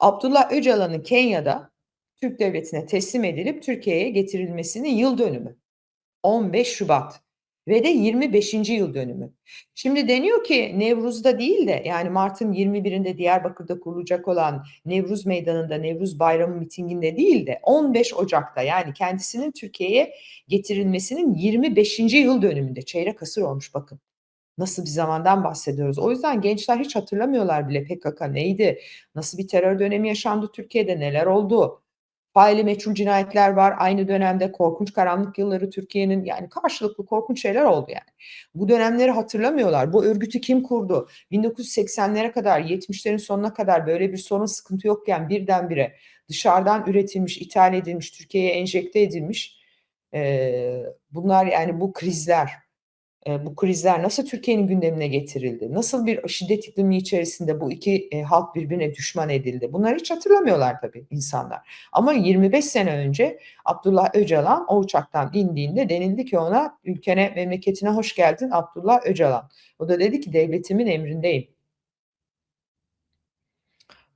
Abdullah Öcalan'ın Kenya'da Türk devletine teslim edilip Türkiye'ye getirilmesinin yıl dönümü. 15 Şubat ve de 25. yıl dönümü. Şimdi deniyor ki Nevruz'da değil de yani Mart'ın 21'inde Diyarbakır'da kurulacak olan Nevruz Meydanı'nda Nevruz Bayramı mitinginde değil de 15 Ocak'ta yani kendisinin Türkiye'ye getirilmesinin 25. yıl dönümünde çeyrek asır olmuş bakın. Nasıl bir zamandan bahsediyoruz. O yüzden gençler hiç hatırlamıyorlar bile PKK neydi, nasıl bir terör dönemi yaşandı Türkiye'de, neler oldu. Faili meçhul cinayetler var. Aynı dönemde korkunç karanlık yılları Türkiye'nin yani karşılıklı korkunç şeyler oldu yani. Bu dönemleri hatırlamıyorlar. Bu örgütü kim kurdu? 1980'lere kadar, 70'lerin sonuna kadar böyle bir sorun sıkıntı yokken birdenbire dışarıdan üretilmiş, ithal edilmiş, Türkiye'ye enjekte edilmiş e, bunlar yani bu krizler, e, bu krizler nasıl Türkiye'nin gündemine getirildi? Nasıl bir şiddet iklimi içerisinde bu iki e, halk birbirine düşman edildi? Bunları hiç hatırlamıyorlar tabii insanlar. Ama 25 sene önce Abdullah Öcalan o uçaktan indiğinde denildi ki ona ülkene, memleketine hoş geldin Abdullah Öcalan. O da dedi ki devletimin emrindeyim.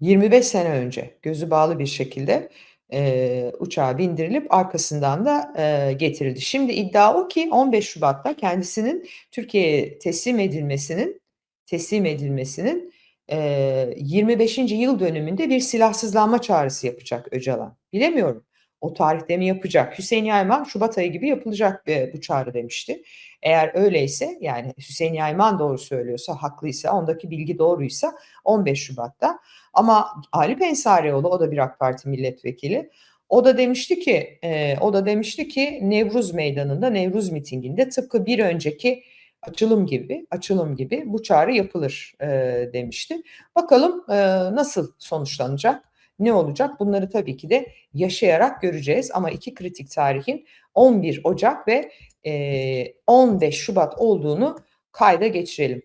25 sene önce gözü bağlı bir şekilde e, uçağa bindirilip arkasından da e, getirildi. Şimdi iddia o ki 15 Şubat'ta kendisinin Türkiye'ye teslim edilmesinin teslim edilmesinin e, 25. yıl dönümünde bir silahsızlanma çağrısı yapacak Öcalan. Bilemiyorum. O tarihte mi yapacak? Hüseyin Yayman Şubat ayı gibi yapılacak e, bu çağrı demişti. Eğer öyleyse yani Hüseyin Yayman doğru söylüyorsa, haklıysa, ondaki bilgi doğruysa 15 Şubat'ta. Ama Ali Pensarioğlu o da bir AK Parti milletvekili. O da demişti ki, e, o da demişti ki Nevruz Meydanı'nda, Nevruz mitinginde tıpkı bir önceki açılım gibi, açılım gibi bu çağrı yapılır e, demişti. Bakalım e, nasıl sonuçlanacak, ne olacak? Bunları tabii ki de yaşayarak göreceğiz. Ama iki kritik tarihin 11 Ocak ve e, 15 Şubat olduğunu kayda geçirelim.